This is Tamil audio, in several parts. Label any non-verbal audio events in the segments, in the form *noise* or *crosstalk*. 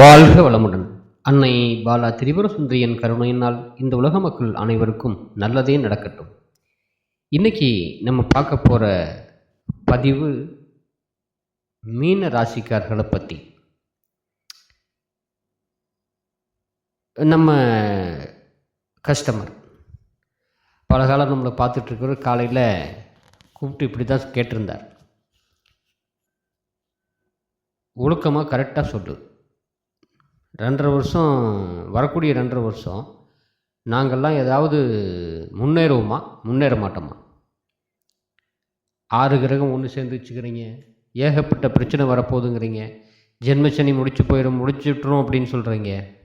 வாழ்க வளமுடன். அன்னை பாலா திரிபுர சுந்தரியின் கருணையினால் இந்த உலக மக்கள் அனைவருக்கும் நல்லதே நடக்கட்டும். இன்னைக்கு நம்ம பார்க்க போகிற பதிவு மீன ராசிக்காரர்களை பற்றி நம்ம கஸ்டமர் பல காலம் நம்மளை பார்த்துட்ருக்கிற காலையில் கூப்பிட்டு இப்படி தான் கேட்டிருந்தார் ஒழுக்கமாக கரெக்டாக சொல்லு. ரெண்டரை வருஷம் வரக்கூடிய ரெண்டரை வருஷம் நாங்கள்லாம் ஏதாவது முன்னேறுவோமா? முன்னேற மாட்டோமா? ஆறு கிரகம் ஒன்று சேர்ந்து வச்சுக்கிறீங்க. ஏகப்பட்ட பிரச்சனை வரப்போகுதுங்கிறீங்க. ஜென்மசனி முடிச்சு போயிடும் முடிச்சுட்றோம் அப்படின்னு சொல்கிறீங்க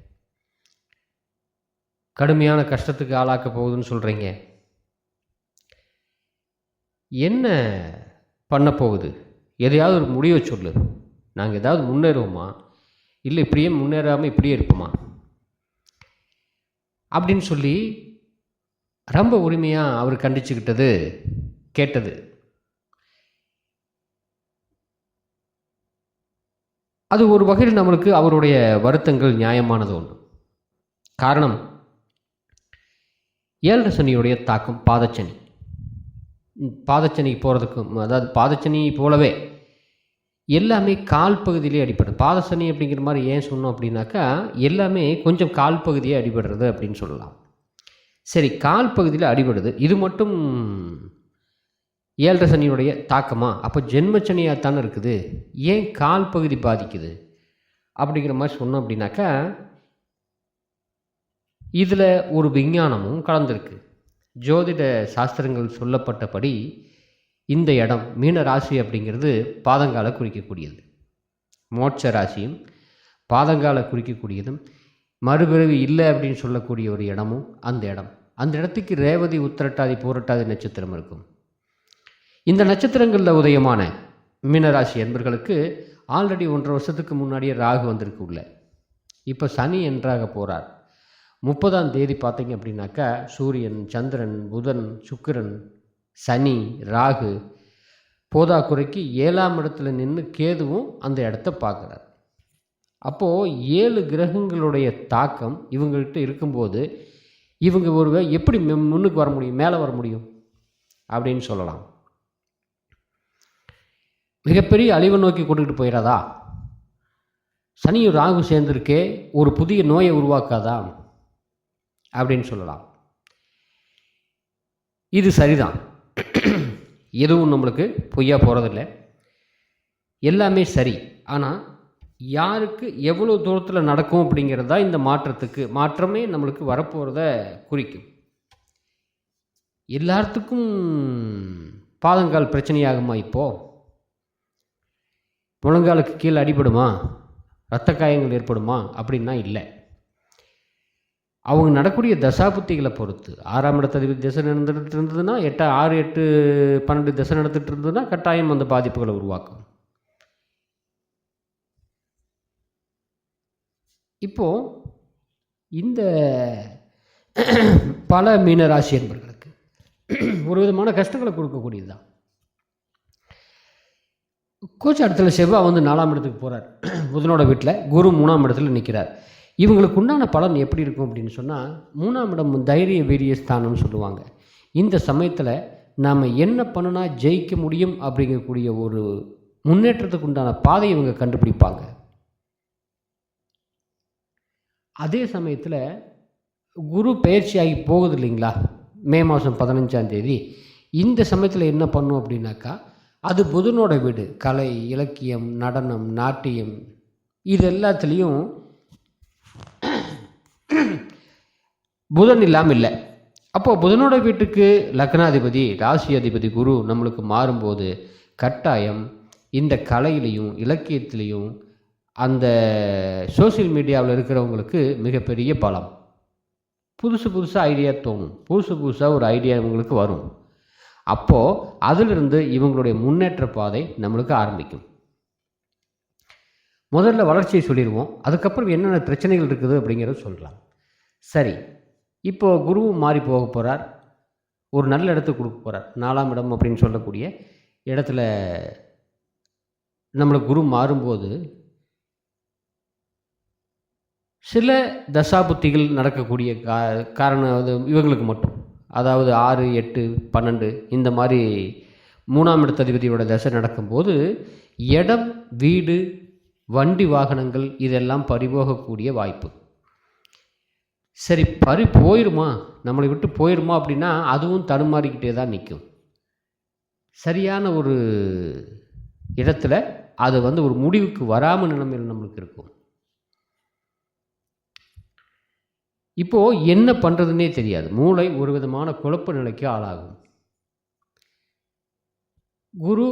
கடுமையான கஷ்டத்துக்கு ஆளாக்க போகுதுன்னு சொல்கிறீங்க என்ன பண்ண போகுது? எதையாவது ஒரு முடிவை சொல்லு. நாங்கள் ஏதாவது முன்னேறுவோமா? இல்லை இப்படியே முன்னேறாமல் இப்படியே இருப்போமா? அப்படின்னு சொல்லி ரொம்ப உரிமையாக அவர் கண்டிச்சுக்கிட்டது கேட்டது. அது ஒரு வகையில் நம்மளுக்கு அவருடைய வருத்தங்கள் நியாயமானது ஒன்று காரணம் ஏழரை சனியுடைய தாக்கம் பாதச்சனி. பாதச்சனிக்கு பாதச்சனி போகிறதுக்கும் அதாவது பாதச்சனி போலவே எல்லாமே கால் பகுதியிலே அடிபடும் பாதசனி அப்படிங்கிற மாதிரி ஏன் சொன்னோம் அப்படின்னாக்கா எல்லாமே கொஞ்சம் கால் பகுதியே அடிபடுறது அப்படின்னு சொல்லலாம். சரி கால் பகுதியில் அடிபடுது. இது மட்டும் ஏழரை சனியுடைய தாக்கமா? அப்போ ஜென்மச்சனியாக தானே இருக்குது. ஏன் கால் பகுதி பாதிக்குது? அப்படிங்கிற மாதிரி சொன்னோம் அப்படின்னாக்கா இதில் ஒரு விஞ்ஞானமும் கலந்துருக்கு. ஜோதிட சாஸ்திரங்கள் சொல்லப்பட்டபடி இந்த இடம் மீன ராசி அப்படிங்கிறது பாதங்கால குறிக்கக்கூடியது. மோட்ச ராசியும் பாதங்கால குறிக்கக்கூடியதும் மறுபிறவி இல்லை அப்படின்னு சொல்லக்கூடிய ஒரு இடமும் அந்த இடம். அந்த இடத்துக்கு ரேவதி உத்திரட்டாதி பூரட்டாதி நட்சத்திரம் இருக்கும். இந்த நட்சத்திரங்களில் உதயமான மீனராசி என்பர்களுக்கு ஆல்ரெடி ஒன்றரை வருஷத்துக்கு முன்னாடியே ராகு வந்திருக்கு உள்ள. இப்போ சனி என்றாக போகிறார் முப்பதாம் தேதி பார்த்தீங்க அப்படின்னாக்கா சூரியன் சந்திரன் புதன் சுக்கிரன் சனி ராகு போதாக்குறைக்கு ஏழாம் இடத்துல நின்று கேதுவும் அந்த இடத்த பார்க்குறார். அப்போது ஏழு கிரகங்களுடைய தாக்கம் இவங்கள்ட்ட இருக்கும்போது இவங்க ஒரு எப்படி மெ- முன்னுக்கு வர முடியும் மேலே வர முடியும் அப்படின்னு சொல்லலாம். மிகப்பெரிய அழிவை நோக்கி கொண்டுக்கிட்டு போயிடாதா? சனியும் ராகு சேர்ந்திருக்கே ஒரு புதிய நோயை உருவாக்காதா? அப்படின்னு சொல்லலாம். இது சரிதான். எதுவும் நம்மளுக்கு பொய்யா போகிறதில்ல எல்லாமே சரி. ஆனால் யாருக்கு எவ்வளோ தூரத்தில் நடக்கும் அப்படிங்கிறது தான் இந்த மாற்றத்துக்கு மாற்றமே நம்மளுக்கு வரப்போகிறத குறிக்கும். எல்லாத்துக்கும் பாதங்கால் பிரச்சனையாகுமா இப்போது முழங்காலுக்கு கீழே அடிபடுமா? இரத்த காயங்கள் ஏற்படுமா? அப்படின்னா இல்லை. அவங்க நடக்கூடிய தசாபுத்திகளை பொறுத்து. ஆறாம் இடத்ததிபதி திசை நடந்துகிட்டு இருந்ததுன்னா எட்டு ஆறு எட்டு பன்னெண்டு திசை நடந்துகிட்டு இருந்ததுன்னா கட்டாயம் அந்த பாதிப்புகளை உருவாக்கும். இப்போது இந்த பல மீனராசி என்பர்களுக்கு ஒரு விதமான கஷ்டங்களை கொடுக்கக்கூடியது தான் கோச்ச இடத்துல செவ்வாய் வந்து நாலாம் இடத்துக்கு போகிறார் புதனோட வீட்டில் குரு மூணாம் இடத்துல நிற்கிறார் இவங்களுக்கு உண்டான பலன் எப்படி இருக்கும் அப்படின்னு சொன்னால் மூணாம் இடம் தைரிய வீரிய ஸ்தானம்னு சொல்லுவாங்க. இந்த சமயத்தில் நாம் என்ன பண்ணுனா ஜெயிக்க முடியும் அப்படிங்கக்கூடிய ஒரு முன்னேற்றத்துக்கு உண்டான பாதையை இவங்க கண்டுபிடிப்பாங்க. அதே சமயத்தில் குரு பயிற்சியாகி போகுது இல்லைங்களா? மே மாதம் பதினஞ்சாம் தேதி. இந்த சமயத்தில் என்ன பண்ணும் அப்படின்னாக்கா அது புதனோட வீடு கலை இலக்கியம் நடனம் நாட்டியம் இது எல்லாத்துலேயும் புதன் இல்லாமல் இல்லை. அப்போது புதனோட வீட்டுக்கு லக்னாதிபதி ராசி அதிபதி குரு நம்மளுக்கு மாறும்போது கட்டாயம் இந்த கலையிலையும் இலக்கியத்திலையும் அந்த சோஷியல் மீடியாவில் இருக்கிறவங்களுக்கு மிகப்பெரிய பலம். புதுசு புதுசாக ஐடியா தோணும். புதுசு புதுசாக ஒரு ஐடியா இவங்களுக்கு வரும். அப்போது அதிலிருந்து இவங்களுடைய முன்னேற்ற பாதை நம்மளுக்கு ஆரம்பிக்கும். முதல்ல வளர்ச்சியை சொல்லிடுவோம். அதுக்கப்புறம் என்னென்ன பிரச்சனைகள் இருக்குது அப்படிங்கிறத சொல்லலாம். சரி இப்போ குருவும் மாறி போக போகிறார் ஒரு நல்ல இடத்துக்கு கொடுக்க போகிறார் நாலாம் இடம் அப்படின்னு சொல்லக்கூடிய இடத்துல நம்மளுக்கு குரு மாறும்போது சில தசாபுத்திகள் நடக்கக்கூடிய கா காரணம் அது இவங்களுக்கு மட்டும். அதாவது ஆறு எட்டு பன்னெண்டு இந்த மாதிரி மூணாம் இடத்ததிபதியோட தசை நடக்கும்போது இடம் வீடு வண்டி வாகனங்கள் இதெல்லாம் பறிபோகக்கூடிய வாய்ப்பு. சரி பறி போயிடுமா நம்மளை விட்டு போயிடுமா அப்படின்னா அதுவும் தடுமாறிக்கிட்டே தான் நிற்கும். சரியான ஒரு இடத்துல அது வந்து ஒரு முடிவுக்கு வராமல் நிலைமையில் நம்மளுக்கு இருக்கும். இப்போது என்ன பண்ணுறதுன்னே தெரியாது. மூளை ஒரு விதமான குழப்ப நிலைக்கு ஆளாகும். குரு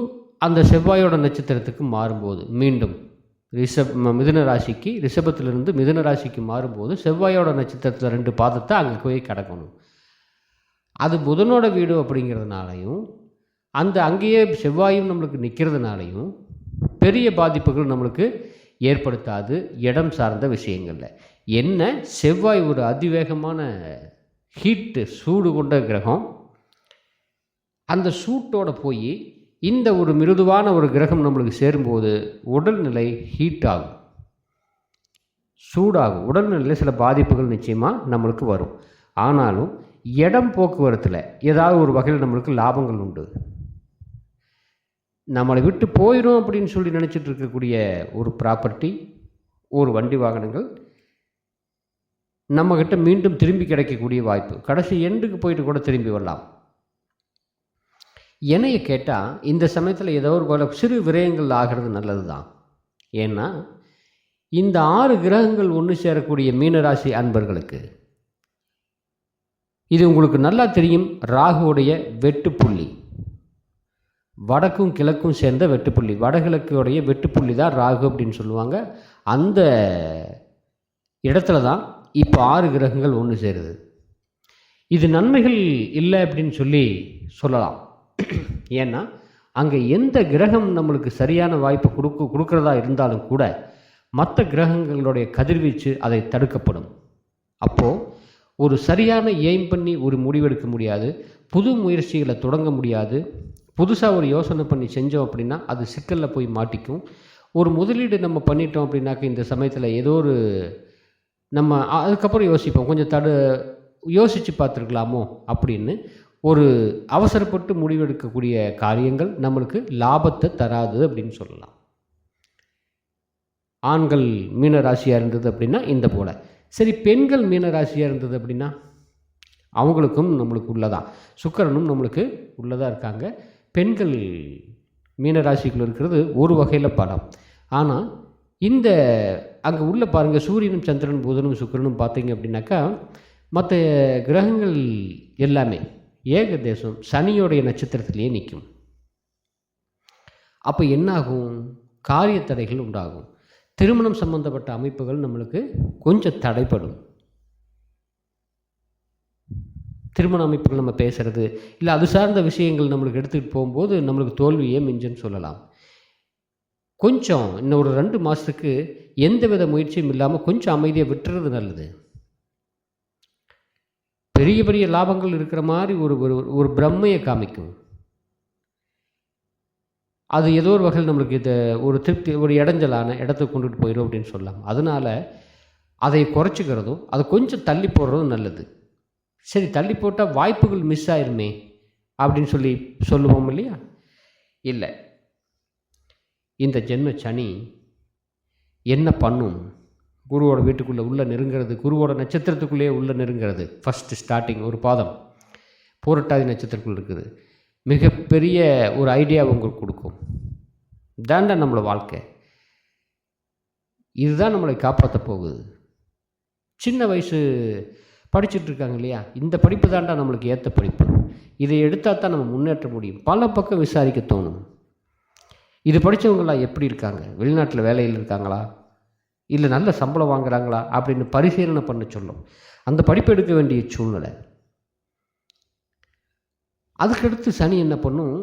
அந்த செவ்வாயோட நட்சத்திரத்துக்கு மாறும்போது மீண்டும் ரிஷப் ம- மிதுன ராசிக்கு ரிஷபத்திலிருந்து மிதுன ராசிக்கு மாறும்போது செவ்வாயோட நட்சத்திரத்தில் ரெண்டு பாதத்தை அங்கே போய் கிடக்கணும். அது புதனோட வீடு அப்படிங்கிறதுனாலையும் அந்த அங்கேயே செவ்வாயும் நம்மளுக்கு நிற்கிறதுனாலையும் பெரிய பாதிப்புகள் நம்மளுக்கு ஏற்படுத்தாது இடம் சார்ந்த விஷயங்களில். என்ன? செவ்வாய் ஒரு அதிவேகமான ஹீட்டு சூடு கொண்ட கிரகம். அந்த சூட்டோட போய் இந்த ஒரு மிருதுவான ஒரு கிரகம் நம்மளுக்கு சேரும்போது உடல்நிலை ஹீட் ஆகும். சூடாகும். உடல்நிலையில் சில பாதிப்புகள் நிச்சயமாக நம்மளுக்கு வரும். ஆனாலும் இடம் போக்குவரத்தில் ஏதாவது ஒரு வகையில் நம்மளுக்கு லாபங்கள் உண்டு. நம்மளை விட்டு போயிடும் அப்படின்னு சொல்லி நினச்சிட்டு இருக்கக்கூடிய ஒரு ப்ராப்பர்ட்டி ஒரு வண்டி வாகனங்கள் நம்மக்கிட்ட மீண்டும் திரும்பி கிடைக்கக்கூடிய வாய்ப்பு. கடைசி எண்டுக்கு போயிட்டு கூட திரும்பி வரலாம். என்னைய கேட்டால் இந்த சமயத்தில் ஏதோ ஒரு போல சிறு விரயங்கள் ஆகிறது நல்லது தான் ஏன்னா இந்த ஆறு கிரகங்கள் ஒன்று சேரக்கூடிய மீனராசி அன்பர்களுக்கு இது உங்களுக்கு நல்லா தெரியும் ராகுவுடைய வெட்டுப்புள்ளி வடக்கும் கிழக்கும் சேர்ந்த வெட்டுப்புள்ளி வடகிழக்குடைய வெட்டுப்புள்ளி தான் ராகு அப்படின்னு சொல்லுவாங்க. அந்த இடத்துல தான் இப்போ ஆறு கிரகங்கள் ஒன்று சேருது. இது நன்மைகள் இல்லை அப்படின்னு சொல்லி சொல்லலாம். *clears throat* ஏன்னா அங்கே எந்த கிரகம் நம்மளுக்கு சரியான வாய்ப்பு கொடுக்க கொடுக்குறதா இருந்தாலும் கூட மற்ற கிரகங்களுடைய கதிர்வீச்சு அதை தடுக்கப்படும். அப்போது ஒரு சரியான எய்ம் பண்ணி ஒரு முடிவெடுக்க முடியாது புது முயற்சிகளை தொடங்க முடியாது புதுசாக ஒரு யோசனை பண்ணி செஞ்சோம் அப்படின்னா அது சிக்கலில் போய் மாட்டிக்கும். ஒரு முதலீடு நம்ம பண்ணிட்டோம் அப்படின்னாக்க இந்த சமயத்தில் ஏதோ ஒரு நம்ம அதுக்கப்புறம் யோசிப்போம். கொஞ்சம் தடு யோசித்து பார்த்துருக்கலாமோ அப்படின்னு. ஒரு அவசரப்பட்டு முடிவெடுக்கக்கூடிய காரியங்கள் நம்மளுக்கு லாபத்தை தராது அப்படின்னு சொல்லலாம். ஆண்கள் மீனராசியாக இருந்தது அப்படின்னா இந்த போல். சரி பெண்கள் மீனராசியாக இருந்தது அப்படின்னா அவங்களுக்கும் நம்மளுக்கு உள்ளதான் சுக்கிரனும் நம்மளுக்கு உள்ளதாக இருக்காங்க. பெண்கள் மீனராசிக்குள் இருக்கிறது ஒரு வகையில் பலம். ஆனால் இந்த அங்கே உள்ள பாருங்கள் சூரியனும் சந்திரனும் புதனும் சுக்கிரனும் பார்த்தீங்க அப்படின்னாக்கா மற்ற கிரகங்கள் எல்லாமே ஏக தேசம் சனியோடைய நட்சத்திரத்திலேயே நிற்கும். அப்போ என்னாகும்? காரிய தடைகள் உண்டாகும். திருமணம் சம்பந்தப்பட்ட அமைப்புகள் நம்மளுக்கு கொஞ்சம் தடைப்படும் திருமண அமைப்புகள் நம்ம பேசுகிறது இல்லை அது சார்ந்த விஷயங்கள் நம்மளுக்கு எடுத்துகிட்டு போகும்போது நம்மளுக்கு தோல்வியே மிஞ்சுன்னு சொல்லலாம். கொஞ்சம் இன்னும் ஒரு ரெண்டு மாதத்துக்கு எந்த வித முயற்சியும் இல்லாமல் கொஞ்சம் அமைதியை விட்டுறது நல்லது. பெரிய பெரிய லாபங்கள் இருக்கிற மாதிரி ஒரு ஒரு ஒரு பிரம்மையை காமிக்கும். அது ஏதோ ஒரு வகையில் நம்மளுக்கு இதை ஒரு திருப்தி ஒரு இடைஞ்சலான இடத்துக்கு கொண்டுட்டு போயிடும் அப்படின்னு சொல்லலாம். அதனால் அதை குறைச்சிக்கிறதும் அதை கொஞ்சம் தள்ளி போடுறதும் நல்லது. சரி தள்ளி போட்டால் வாய்ப்புகள் மிஸ் ஆயிருமே அப்படின்னு சொல்லி சொல்லுவோம் இல்லையா? இல்லை. இந்த ஜென்ம சனி என்ன பண்ணும்? குருவோட வீட்டுக்குள்ளே உள்ளே நெருங்கிறது குருவோட நட்சத்திரத்துக்குள்ளேயே உள்ளே நெருங்கிறது. ஃபஸ்ட்டு ஸ்டார்டிங் ஒரு பாதம். பூரட்டாதி நட்சத்திரத்துக்குள் இருக்குது. மிகப்பெரிய ஒரு ஐடியா உங்களுக்கு கொடுக்கும். தாண்டா நம்மளோட வாழ்க்கை. இதுதான் நம்மளை காப்பாற்ற போகுது. சின்ன வயசு படிச்சுட்டு இருக்காங்க இல்லையா? இந்த படிப்பு தாண்டா நம்மளுக்கு ஏற்ற படிப்பு. இதை எடுத்தால் தான் நம்ம முன்னேற்ற முடியும். பல பக்கம் விசாரிக்க தோணும். இது படித்தவங்களாம் எப்படி இருக்காங்க? வெளிநாட்டில் வேலையில் இருக்காங்களா? இல்லை நல்ல சம்பளம் வாங்குறாங்களா அப்படின்னு பரிசீலனை பண்ண சொல்லும். அந்த படிப்பு எடுக்க வேண்டிய சூழ்நிலை. அதுக்கடுத்து சனி என்ன பண்ணும்?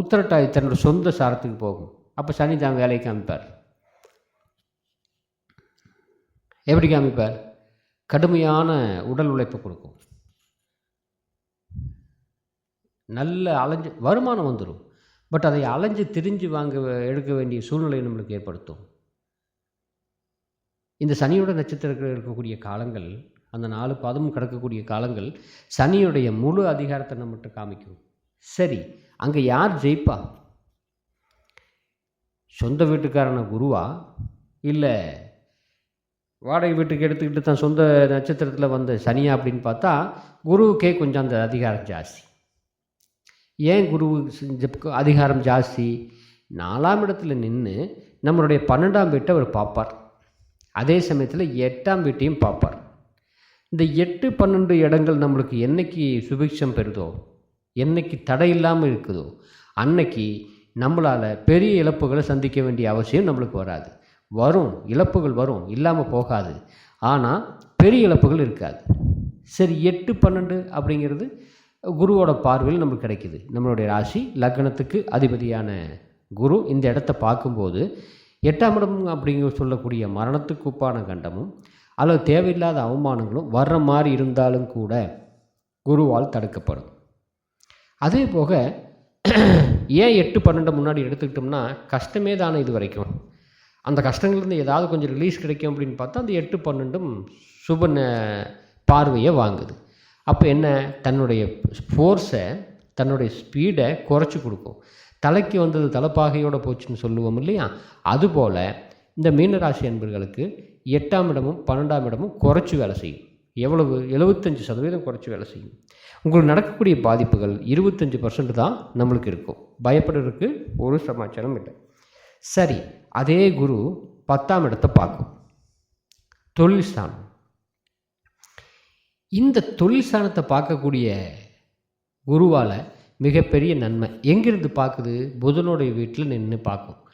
உத்தரட்டாய் தன்னோட சொந்த சாரத்துக்கு போகும். அப்போ சனி தான் வேலையை காமிப்பார் எப்படி காமிப்பார்? கடுமையான உடல் உழைப்பு கொடுக்கும். நல்ல அலைஞ்சு வருமானம் வந்துடும் பட் அதை அலைஞ்சு திரிஞ்சு வாங்க எடுக்க வேண்டிய சூழ்நிலை நம்மளுக்கு ஏற்படுத்தும். இந்த சனியோட நட்சத்திரத்தில் இருக்கக்கூடிய காலங்கள் அந்த நாலு பாதமும் கிடக்கக்கூடிய காலங்கள் சனியுடைய முழு அதிகாரத்தை நம்மகிட்ட காமிக்கும். சரி அங்கே யார் ஜெயிப்பா? சொந்த வீட்டுக்காரன குருவா? இல்லை வாடகை வீட்டுக்கு எடுத்துக்கிட்டு தான் சொந்த நட்சத்திரத்தில் வந்த சனியா அப்படின்னு பார்த்தா குருவுக்கே கொஞ்சம் அந்த அதிகாரம் ஜாஸ்தி. ஏன் குரு அதிகாரம் ஜாஸ்தி? நாலாம் இடத்துல நின்று நம்மளுடைய பன்னெண்டாம் வீட்டை அவர் பார்ப்பார். அதே சமயத்தில் எட்டாம் வீட்டையும் பார்ப்பார். இந்த எட்டு பன்னெண்டு இடங்கள் நம்மளுக்கு என்னைக்கு சுபிக்ஷம் பெறுதோ என்னைக்கு தடை இல்லாமல் இருக்குதோ அன்னைக்கு நம்மளால் பெரிய இழப்புகளை சந்திக்க வேண்டிய அவசியம் நம்மளுக்கு வராது. வரும் இழப்புகள் வரும் இல்லாமல் போகாது. ஆனால் பெரிய இழப்புகள் இருக்காது. சரி எட்டு பன்னெண்டு அப்படிங்கிறது குருவோட பார்வையில் நம்மளுக்கு கிடைக்குது. நம்மளுடைய ராசி லக்னத்துக்கு அதிபதியான குரு இந்த இடத்த பார்க்கும்போது எட்டாம் இடம் அப்படிங்க சொல்லக்கூடிய மரணத்துக்கு ஒப்பான கண்டமும் அல்லது தேவையில்லாத அவமானங்களும் வர்ற மாதிரி இருந்தாலும் கூட குருவால் தடுக்கப்படும். அதே போக ஏன் எட்டு பன்னெண்டு முன்னாடி எடுத்துக்கிட்டோம்னா கஷ்டமே தானே இது வரைக்கும். அந்த கஷ்டங்கள்லேருந்து ஏதாவது கொஞ்சம் ரிலீஸ் கிடைக்கும் அப்படின்னு பார்த்தா அந்த எட்டு பன்னெண்டும் சுப பார்வையை வாங்குது. அப்போ என்ன? தன்னுடைய ஃபோர்ஸை தன்னுடைய ஸ்பீடை குறைச்சி கொடுக்கும். தலைக்கு வந்தது தலைப்பாகையோடு போச்சுன்னு சொல்லுவோம் இல்லையா? அதுபோல் இந்த மீனராசி அன்பர்களுக்கு எட்டாம் இடமும் பன்னெண்டாம் இடமும் குறைச்சி வேலை செய்யும். எவ்வளவு? எழுபத்தஞ்சு சதவீதம் குறைச்சி வேலை செய்யும். உங்களுக்கு நடக்கக்கூடிய பாதிப்புகள் இருபத்தஞ்சி பர்சன்ட் தான் நம்மளுக்கு இருக்கும். பயப்படுறதுக்கு ஒரு சமாச்சாரம் இல்லை. சரி அதே குரு பத்தாம் இடத்தை பார்க்கும். தொழில் ஸ்தானம். இந்த தொழில் ஸ்தானத்தை பார்க்கக்கூடிய குருவால் மிகப்பெரிய நன்மை. எங்கிருந்து பார்க்குது? புதனுடைய வீட்டில் நின்று பார்க்கும்.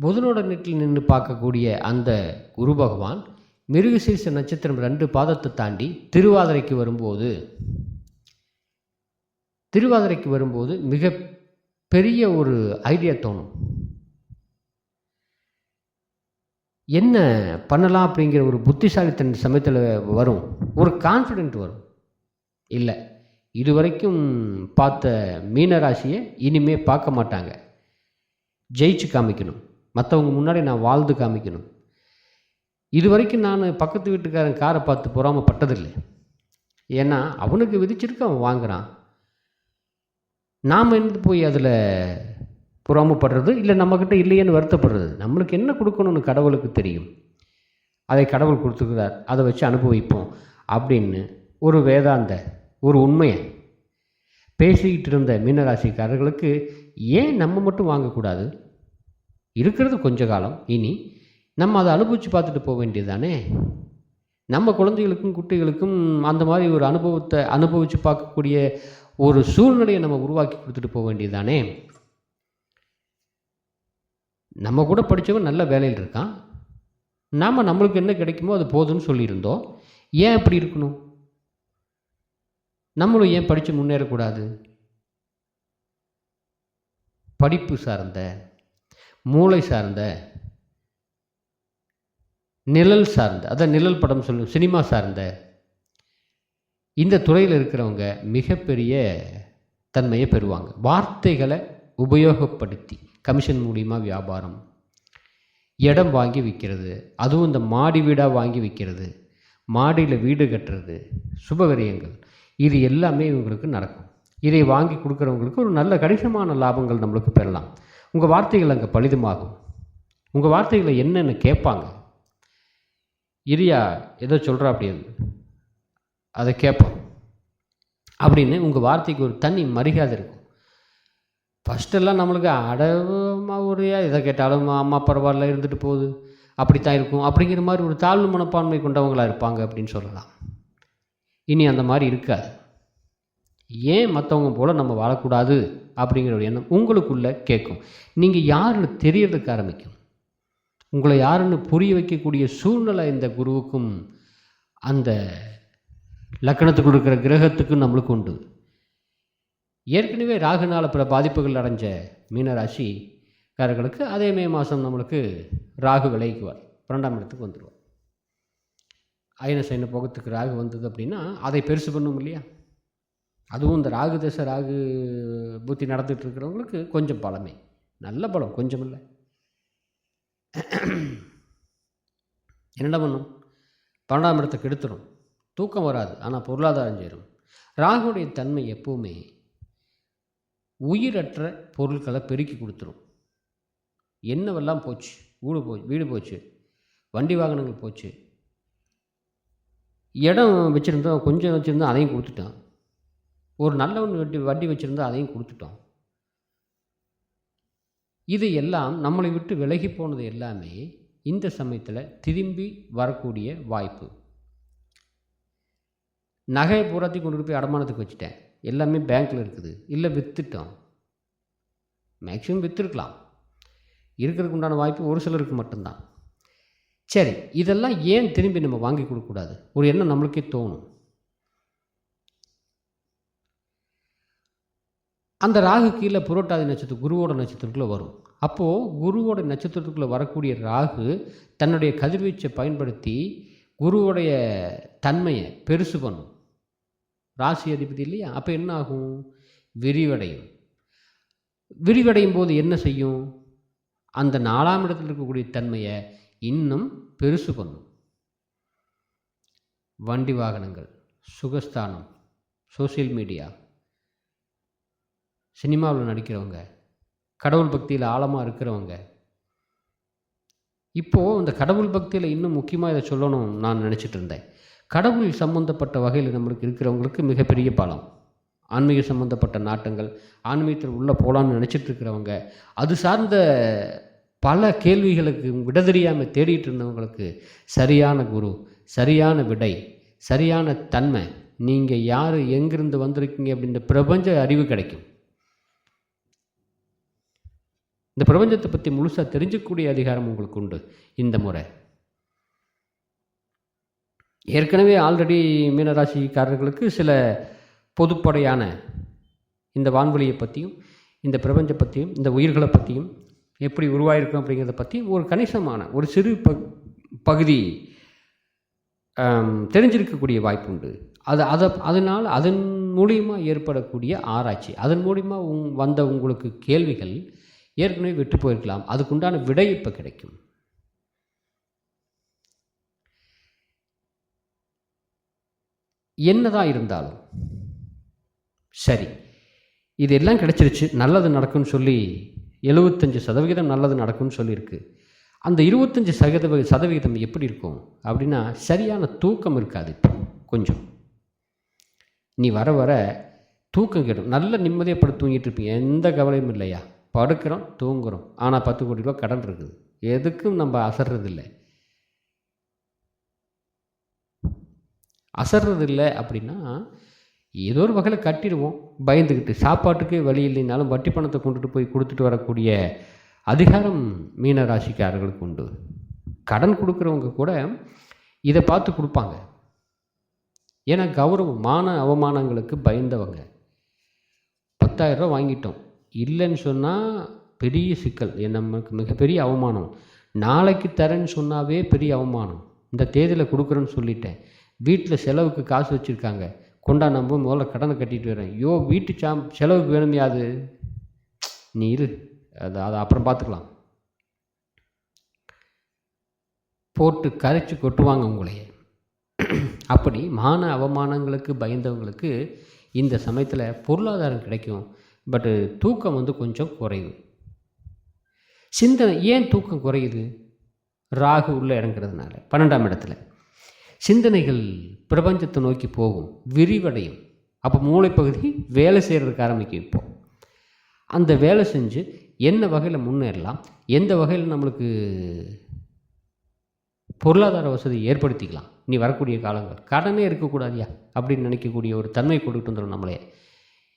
புதனோட வீட்டில் நின்று பார்க்கக்கூடிய அந்த குரு பகவான் மிருகசீர்ஷ நட்சத்திரம் ரெண்டு பாதத்தை தாண்டி திருவாதிரைக்கு வரும்போது திருவாதிரைக்கு வரும்போது மிக பெரிய ஒரு ஐடியா தோணும். என்ன பண்ணலாம் அப்படிங்கிற ஒரு புத்திசாலித்தன் சமயத்தில் வரும். ஒரு கான்ஃபிடென்ட் வரும். இல்லை. இதுவரைக்கும் பார்த்த மீனராசியை இனிமே பார்க்க மாட்டாங்க. ஜெயிச்சு காமிக்கணும். மற்றவங்க முன்னாடி நான் வாழ்ந்து காமிக்கணும். இது வரைக்கும் நான் பக்கத்து வீட்டுக்காரன் காரை பார்த்து பொறாமப்பட்டதில்லை. ஏன்னா அவனுக்கு விதிச்சிருக்கு அவன் வாங்குறான். நாம் இருந்து போய் அதில் பொறாமப்படுறது இல்லை நம்மக்கிட்ட இல்லையேன்னு வருத்தப்படுறது. நம்மளுக்கு என்ன கொடுக்கணும்னு கடவுளுக்கு தெரியும். அதை கடவுள் கொடுத்துக்கிறார். அதை வச்சு அனுபவிப்போம் அப்படின்னு ஒரு வேதாந்த ஒரு உண்மையை. பேசிக்கிட்டு இருந்த மீனராசிக்காரர்களுக்கு ஏன் நம்ம மட்டும் வாங்கக்கூடாது? இருக்கிறது கொஞ்ச காலம். இனி நம்ம அதை அனுபவித்து பார்த்துட்டு போக வேண்டியதுதானே? நம்ம குழந்தைகளுக்கும் குட்டிகளுக்கும் அந்த மாதிரி ஒரு அனுபவத்தை அனுபவித்து பார்க்கக்கூடிய ஒரு சூழ்நிலையை நம்ம உருவாக்கி கொடுத்துட்டு போக வேண்டியதுதானே? நம்ம கூட படித்தவன் நல்ல வேலையில் இருக்கான். நாம் நம்மளுக்கு என்ன கிடைக்குமோ அது போதும்னு சொல்லியிருந்தோம். ஏன் அப்படி இருக்கணும்? நம்மளும் ஏன் படித்து முன்னேறக்கூடாது? படிப்பு சார்ந்த மூளை சார்ந்த நிழல் சார்ந்த அதான் நிழல் படம் சொல்லும் சினிமா சார்ந்த இந்த துறையில் இருக்கிறவங்க மிகப்பெரிய தன்மையை பெறுவாங்க. வார்த்தைகளை உபயோகப்படுத்தி கமிஷன் மூலியமாக வியாபாரம் இடம் வாங்கி விற்கிறது அதுவும் இந்த மாடி வீடாக வாங்கி விற்கிறது மாடியில் வீடு கட்டுறது சுபகரியங்கள் இது எல்லாமே இவங்களுக்கு நடக்கும். இதை வாங்கி கொடுக்குறவங்களுக்கு ஒரு நல்ல கணிசமான லாபங்கள் நம்மளுக்கு பெறலாம். உங்கள் வார்த்தைகள் அங்கே பலிதமாகும். உங்கள் வார்த்தைகளை என்னென்னு கேட்பாங்க. இரியா ஏதோ சொல்கிறா அப்படின்னு அதை கேட்போம். அப்படின்னு உங்கள் வார்த்தைக்கு ஒரு தனி மரியாதை இருக்கும். ஃபஸ்ட்டெல்லாம் நம்மளுக்கு அடமா ஒரு எதை கேட்டாலும் அம்மா பரவாயில்ல இருந்துட்டு போகுது. அப்படித்தான் இருக்கும். அப்படிங்கிற மாதிரி ஒரு தாழ்வு மனப்பான்மை கொண்டவங்களாக இருப்பாங்க அப்படின்னு சொல்லலாம். இனி அந்த மாதிரி இருக்காது. ஏன் மற்றவங்க போல் நம்ம வாழக்கூடாது? அப்படிங்கிற ஒரு எண்ணம் உங்களுக்குள்ளே கேட்கும். நீங்கள் யாருன்னு தெரியறதுக்கு ஆரம்பிக்கும். உங்களை யாருன்னு புரிய வைக்கக்கூடிய சூழ்நிலை இந்த குருவுக்கும் அந்த லக்கணத்துக்கு இருக்கிற கிரகத்துக்கும் நம்மளுக்கு உண்டு. ஏற்கனவே ராகுனால் பிற பாதிப்புகள் அடைஞ்ச மீனராசிக்காரர்களுக்கு அதே மே மாதம் நம்மளுக்கு ராகு விலகிக்குவார். பன்னெண்டாம் இடத்துக்கு வந்துடுவார் அயன சைன போகத்துக்கு ராகு வந்தது அப்படின்னா அதை பெருசு பண்ணும் இல்லையா? அதுவும் இந்த ராகு தசை ராகு புத்தி நடந்துகிட்டு இருக்கிறவங்களுக்கு கொஞ்சம் பலமே நல்ல பலம் கொஞ்சம் இல்லை. என்னடா பண்ணும்? பன்னெண்டாம் இடத்தை கெடுத்துடும் தூக்கம் வராது ஆனால் பொருளாதாரம் சேரும். ராகுடைய தன்மை எப்பவுமே உயிரற்ற பொருட்களை பெருக்கி கொடுத்துரும். என்னவெல்லாம் போச்சு? வீடு போ வீடு போச்சு. வண்டி வாகனங்கள் போச்சு. இடம் வச்சுருந்தோம் கொஞ்சம் வச்சுருந்தோம் அதையும் கொடுத்துட்டோம் ஒரு நல்ல ஒன்று வட்டி வட்டி வச்சுருந்தா அதையும் கொடுத்துட்டோம் இது எல்லாம் நம்மளை விட்டு விலகி போனது எல்லாமே இந்த சமயத்தில் திரும்பி வரக்கூடிய வாய்ப்பு. நகையை பூராத்தையும் கொண்டு போய் அடமானத்துக்கு வச்சுட்டேன். எல்லாமே பேங்க்கில் இருக்குது. இல்லை விற்றுட்டோம் மேக்ஸிமம் விற்றுருக்கலாம் இருக்கிறதுக்கு உண்டான வாய்ப்பு ஒரு சிலருக்கு மட்டும்தான். சரி இதெல்லாம் ஏன் திரும்பி நம்ம வாங்கி கொடுக்கக்கூடாது? ஒரு எண்ணம் நம்மளுக்கே தோணும். அந்த ராகு கீழே புரோட்டாதி நட்சத்திரம் குருவோட நட்சத்திரத்துக்குள்ளே வரும். அப்போது குருவோட நட்சத்திரத்துக்குள்ளே வரக்கூடிய ராகு தன்னுடைய கதிர்வீச்சை பயன்படுத்தி குருவோடைய தன்மையை பெருசு பண்ணும். ராசி அதிபதி இல்லையா? அப்போ என்ன ஆகும்? விரிவடையும். விரிவடையும் போது என்ன செய்யும்? அந்த நாலாம் இடத்தில் இருக்கக்கூடிய தன்மையை இன்னும் பெருசு பண்ணும். வண்டி வாகனங்கள் சுகஸ்தானம் சோசியல் மீடியா. சினிமாவில் நடிக்கிறவங்க கடவுள் பக்தியில் ஆழமாக இருக்கிறவங்க. இப்போது இந்த கடவுள் பக்தியில் இன்னும் முக்கியமாக இதை சொல்லணும் நான் நினச்சிட்டு இருந்தேன். கடவுள் சம்மந்தப்பட்ட வகையில் நம்மளுக்கு இருக்கிறவங்களுக்கு மிகப்பெரிய பலம். ஆன்மீக சம்மந்தப்பட்ட நாட்டங்கள் ஆன்மீகத்தில் உள்ளே போகலான்னு நினச்சிட்டு இருக்கிறவங்க அது சார்ந்த பல கேள்விகளுக்கு விட தெரியாமல் தேடிட்டு இருந்தவங்களுக்கு சரியான குரு சரியான விடை சரியான தன்மை நீங்கள் யார் எங்கிருந்து வந்திருக்கீங்க அப்படின்ற பிரபஞ்ச அறிவு கிடைக்கும். இந்த பிரபஞ்சத்தை பற்றி முழுசாக தெரிஞ்சக்கூடிய அதிகாரம் உங்களுக்கு உண்டு இந்த முறை. ஏற்கனவே ஆல்ரெடி மீனராசிக்காரர்களுக்கு சில பொதுப்படையான இந்த வான்வெளியை பற்றியும் இந்த பிரபஞ்ச பற்றியும் இந்த உயிர்களை பற்றியும் எப்படி உருவாயிருக்கும் அப்படிங்கிறத பற்றி ஒரு கணிசமான ஒரு சிறு ப பகுதி தெரிஞ்சிருக்கக்கூடிய வாய்ப்பு உண்டு அது அதை அதனால் அதன் மூலியமாக ஏற்படக்கூடிய ஆராய்ச்சி அதன் மூலிமா உங் வந்த உங்களுக்கு கேள்விகள் ஏற்கனவே விட்டு போயிருக்கலாம். அதுக்குண்டான விடை இப்போ கிடைக்கும். என்னதான் இருந்தாலும் சரி இதெல்லாம் கிடைச்சிருச்சு நல்லது நடக்கும்னு சொல்லி எழுபத்தஞ்சு சதவிகிதம் நல்லது நடக்கும்னு சொல்லியிருக்கு. அந்த இருபத்தஞ்சி சதவீத சதவிகிதம் எப்படி இருக்கும்? அப்படின்னா சரியான தூக்கம் இருக்காது இப்போ கொஞ்சம். நீ வர வர தூக்கம் கெடும். நல்ல நிம்மதியாக படுத்து தூங்கிட்டு இருப்பீங்க. எந்த கவலையும் இல்லையா? படுக்கிறோம் தூங்குகிறோம் ஆனால் பத்து கோடி ரூபா கடன் இருக்குது. எதுக்கும் நம்ம அசர்றதில்லை. அசர்றதில்லை அப்படின்னா ஏதோ ஒரு வகையில் கட்டிடுவோம். பயந்துக்கிட்டு சாப்பாட்டுக்கே வழி இல்லைனாலும் வட்டி பணத்தை கொண்டுட்டு போய் கொடுத்துட்டு வரக்கூடிய அதிகாரம் மீனராசிக்காரர்களுக்கு உண்டு. கடன் கொடுக்குறவங்க கூட இதை பார்த்து கொடுப்பாங்க. ஏன்னா கௌரவம் மான அவமானங்களுக்கு பயந்தவங்க. பத்தாயிரரூபா வாங்கிட்டோம். இல்லைன்னு சொன்னால் பெரிய சிக்கல். நமக்கு மிகப்பெரிய அவமானம். நாளைக்கு தரேன்னு சொன்னாவே பெரிய அவமானம். இந்த தேதியில் கொடுக்குறேன்னு சொல்லிட்டேன். வீட்டில் செலவுக்கு காசு வச்சுருக்காங்க. கொண்டா நம்ம முதல்ல கடனை கட்டிட்டு வரேன். ஐயோ வீட்டு சாம் செலவுக்கு வேணுமே அது? நீ இரு. அது அதை அப்புறம் பார்த்துக்கலாம். போட்டு கரைச்சி கொட்டுவாங்க உங்களையே. அப்படி மான அவமானங்களுக்கு பயந்தவங்களுக்கு இந்த சமயத்தில் பொருளாதாரம் கிடைக்கும். பட்டு தூக்கம் வந்து கொஞ்சம் குறைவு சிந்தனை ஏன் தூக்கம் குறையுது? ராகு உள்ளே இறங்குறதுனால. பன்னெண்டாம் இடத்துல. சிந்தனைகள் பிரபஞ்சத்தை நோக்கி போகும் விரிவடையும். அப்போ மூளைப்பகுதி வேலை செய்கிறதுக்கு ஆரம்பிக்கும் இப்போ. அந்த வேலை செஞ்சு என்ன வகையில் முன்னேறலாம் எந்த வகையில் நம்மளுக்கு பொருளாதார வசதி ஏற்படுத்திக்கலாம். நீ வரக்கூடிய காலங்கள் கடனே இருக்கக்கூடாதியா? அப்படின்னு நினைக்கக்கூடிய ஒரு தன்மை கொடுக்கிட்டு வந்துடும் நம்மளே.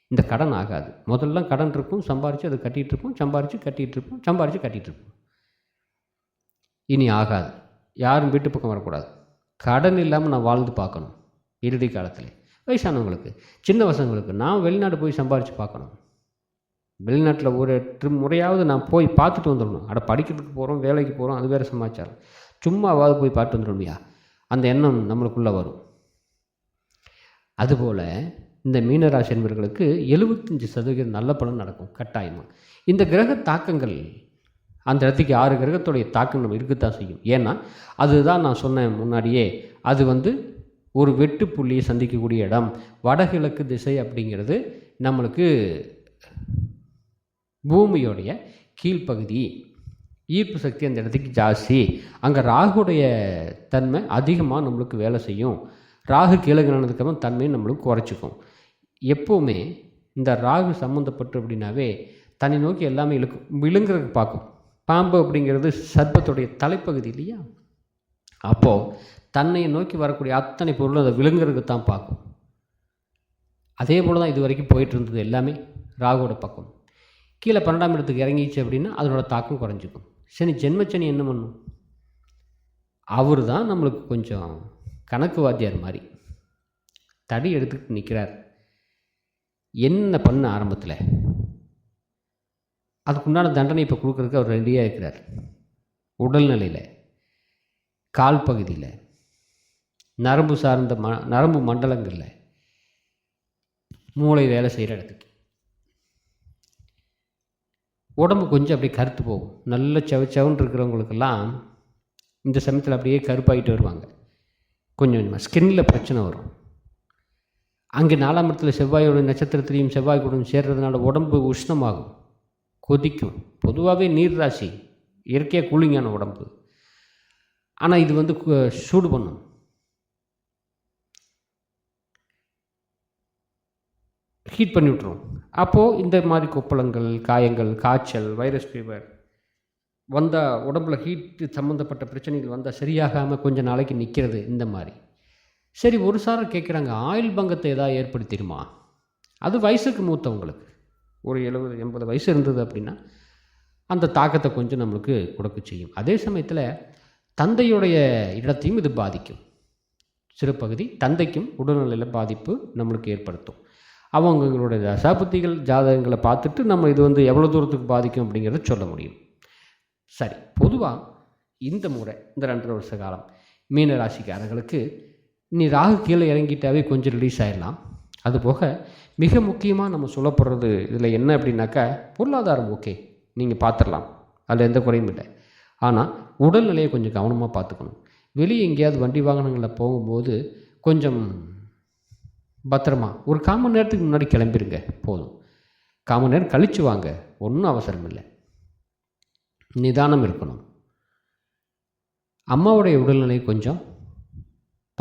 இந்த கடன் ஆகாது. முதல்ல கடன் இருக்கும் சம்பாரித்து அதை கட்டிகிட்டு இருப்போம் சம்பாரித்து கட்டிகிட்டு இருப்போம் சம்பாரித்து கட்டிகிட்டு இருப்போம். இனி ஆகாது. யாரும் வீட்டு பக்கம் வரக்கூடாது. கடன் இல்லாமல் நான் வாழ்ந்து பார்க்கணும் இறுதி காலத்தில். வயசானவங்களுக்கு சின்ன பசங்களுக்கு நான் வெளிநாடு போய் சம்பாரித்து பார்க்கணும். வெளிநாட்டில் ஒரு முறையாவது நான் போய் பார்த்துட்டு வந்துடணும். அட படிக்கிறதுக்கு போகிறோம் வேலைக்கு போகிறோம் அது வேறு சமாச்சாரம். சும்மாவாவது போய் பார்த்து வந்துடணும்யா அந்த எண்ணம் நம்மளுக்குள்ளே வரும். அதுபோல் இந்த மீனராசி என்பவர்களுக்கு எழுபத்தஞ்சி சதவீதம் நல்ல பலன் நடக்கும் கட்டாயமாக இந்த கிரக தாக்கங்கள் அந்த இடத்துக்கு ஆறு கிரகத்துடைய தாக்கம் நம்ம இருக்கத்தான் செய்யும். ஏன்னா அதுதான் நான் சொன்னேன் முன்னாடியே அது வந்து ஒரு வெட்டு புள்ளியை சந்திக்கக்கூடிய இடம். வடகிழக்கு திசை அப்படிங்கிறது நம்மளுக்கு பூமியோடைய கீழ்ப்பகுதி. ஈர்ப்பு சக்தி அந்த இடத்துக்கு ஜாஸ்தி. அங்கே ராகுடைய தன்மை அதிகமாக நம்மளுக்கு வேலை செய்யும். ராகு கீழகினதுக்கப்புறம் தன்மையை நம்மளுக்கு குறைச்சிக்கும். எப்போவுமே இந்த ராகு சம்மந்தப்பட்டு அப்படின்னாவே தன்னை நோக்கி எல்லாமே இழுக்கும். விழுங்குறதுக்கு பார்க்கும். பாம்பு அப்படிங்கிறது சர்ப்பத்துடைய தலைப்பகுதி இல்லையா? அப்போது தன்னை நோக்கி வரக்கூடிய அத்தனை பொருளும் அதை விழுங்குறதுக்கு தான் பார்க்கும். அதே போல் தான் இது வரைக்கும் போயிட்டு இருந்தது எல்லாமே ராகுவோட பக்கம். கீழே பன்னெண்டாம் இடத்துக்கு இறங்கிச்சு அப்படின்னா அதனோட தாக்கம் குறைஞ்சிக்கும். சனி ஜென்மச்சனி என்ன பண்ணும்? அவர் தான் நம்மளுக்கு கொஞ்சம் கணக்கு வாத்தியார் மாதிரி தடி எடுத்துக்கிட்டு நிற்கிறார் என்ன பண்ண ஆரம்பத்தில்? அதுக்குண்டான தண்டனை இப்போ கொடுக்குறதுக்கு அவர் ரெடியாக இருக்கிறார். உடல்நிலையில் கால் பகுதியில் நரம்பு சார்ந்த ம நரம்பு மண்டலங்களில் மூளை வேலை செய்கிற இடத்துக்கு. உடம்பு கொஞ்சம் அப்படியே கருத்து போகும். நல்ல செவ செவன் இருக்கிறவங்களுக்கெல்லாம் இந்த சமயத்தில் அப்படியே கருப்பாகிட்டு வருவாங்க. கொஞ்சம் கொஞ்சமாக ஸ்கின்னில் பிரச்சனை வரும். அங்கே நாலாம் இடத்துல செவ்வாயோட நட்சத்திரத்திலையும் செவ்வாய் கூட சேர்றதுனால உடம்பு உஷ்ணமாகும். கொதிக்கும். பொதுவாகவே நீர் ராசி இயற்கையாக கூலிங்கான உடம்பு. ஆனால் இது வந்து சூடு பண்ணும். ஹீட் பண்ணி விட்ருவோம் அப்போது இந்த மாதிரி கொப்பளங்கள் காயங்கள் காய்ச்சல் வைரஸ் ஃபீவர் வந்தால் உடம்புல ஹீட்டு சம்மந்தப்பட்ட பிரச்சனைகள் வந்தால் சரியாகாமல் கொஞ்சம் நாளைக்கு நிற்கிறது இந்த மாதிரி. சரி ஒரு சாரம் கேட்குறாங்க ஆயுள் பங்கத்தை எதாவது ஏற்படுத்திடுமா? அது வயசுக்கு மூத்தவங்களுக்கு. ஒரு எழுபது எண்பது வயசு இருந்தது அப்படின்னா அந்த தாக்கத்தை கொஞ்சம் நம்மளுக்கு கொடுக்க செய்யும். அதே சமயத்தில் தந்தையுடைய இடத்தையும் இது பாதிக்கும். சிறு பகுதி தந்தைக்கும் உடல்நிலையில் பாதிப்பு நம்மளுக்கு ஏற்படுத்தும். அவங்களுடைய தசாபுத்திகள் ஜாதகங்களை பார்த்துட்டு நம்ம இது வந்து எவ்வளோ தூரத்துக்கு பாதிக்கும் அப்படிங்கிறத சொல்ல முடியும். சரி பொதுவாக இந்த முறை இந்த ரெண்டரை வருஷ காலம் மீன ராசிக்காரர்களுக்கு நீ ராகு கீழே இறங்கிட்டாவே கொஞ்சம் ரிலீஸ் ஆகிடலாம் அதுபோக மிக முக்கியமாக நம்ம சொல்லப்படுறது இதில் என்ன அப்படின்னாக்கா பொருளாதாரம் ஓகே நீங்கள் பார்த்துடலாம். அதில் எந்த குறையும் இல்லை. ஆனால் உடல்நிலையை கொஞ்சம் கவனமாக பார்த்துக்கணும். வெளியே எங்கேயாவது வண்டி வாகனங்களில் போகும்போது கொஞ்சம் பத்திரமா ஒரு கால் நேரத்துக்கு முன்னாடி கிளம்பிடுங்க போதும். கால் நேரம் கழித்து வாங்க ஒன்றும் அவசரம் இல்லை. நிதானம் இருக்கணும். அம்மாவுடைய உடல்நிலை கொஞ்சம்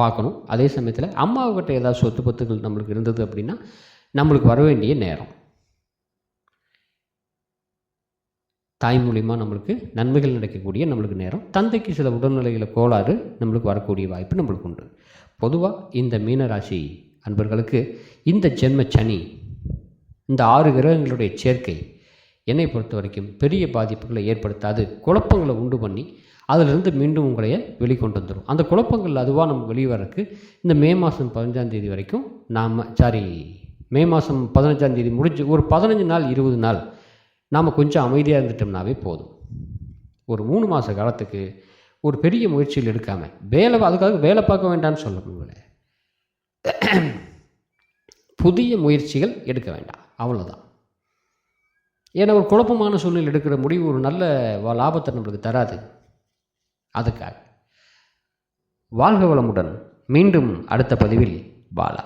பார்க்கணும். அதே சமயத்தில் அம்மாவுக்கிட்ட ஏதாவது சொத்து பத்துகள் நம்மளுக்கு இருந்தது அப்படின்னா நம்மளுக்கு வர வேண்டிய நேரம். தாய் மூலிமா நம்மளுக்கு நன்மைகள் நடக்கக்கூடிய நம்மளுக்கு நேரம். தந்தைக்கு சில உடல்நிலைகளை கோளாறு நம்மளுக்கு வரக்கூடிய வாய்ப்பு நம்மளுக்கு உண்டு. பொதுவாக இந்த மீனராசி அன்பர்களுக்கு இந்த ஜென்ம சனி இந்த ஆறு கிரகங்களுடைய சேர்க்கை என்னை பொறுத்த வரைக்கும் பெரிய பாதிப்புகளை ஏற்படுத்தாது. குழப்பங்களை உண்டு பண்ணி அதிலிருந்து மீண்டும் உங்களைய வெளிக்கொண்டு வந்துடும் அந்த குழப்பங்கள் அதுவாக நம்ம வெளியே வரக்கு இந்த மே மாதம் பதினஞ்சாம் தேதி வரைக்கும் நாம் சாரி மே மாதம் பதினஞ்சாம் தேதி முடிஞ்சு ஒரு பதினஞ்சு நாள் இருபது நாள் நாம் கொஞ்சம் அமைதியாக இருந்துட்டோம்னாவே போதும். ஒரு மூணு மாத காலத்துக்கு ஒரு பெரிய முயற்சிகள் எடுக்காமல் வேலை அதுக்காக வேலை பார்க்க வேண்டாம்னு சொல்ல உங்களை புதிய முயற்சிகள் எடுக்க வேண்டாம். அவ்வளோதான் ஏன்னா ஒரு குழப்பமான சூழ்நிலை எடுக்கிற முடிவு ஒரு நல்ல லாபத்தை நம்மளுக்கு தராது. அதுக்காக. வாழ்க வளமுடன் மீண்டும் அடுத்த பதிவில் வாழா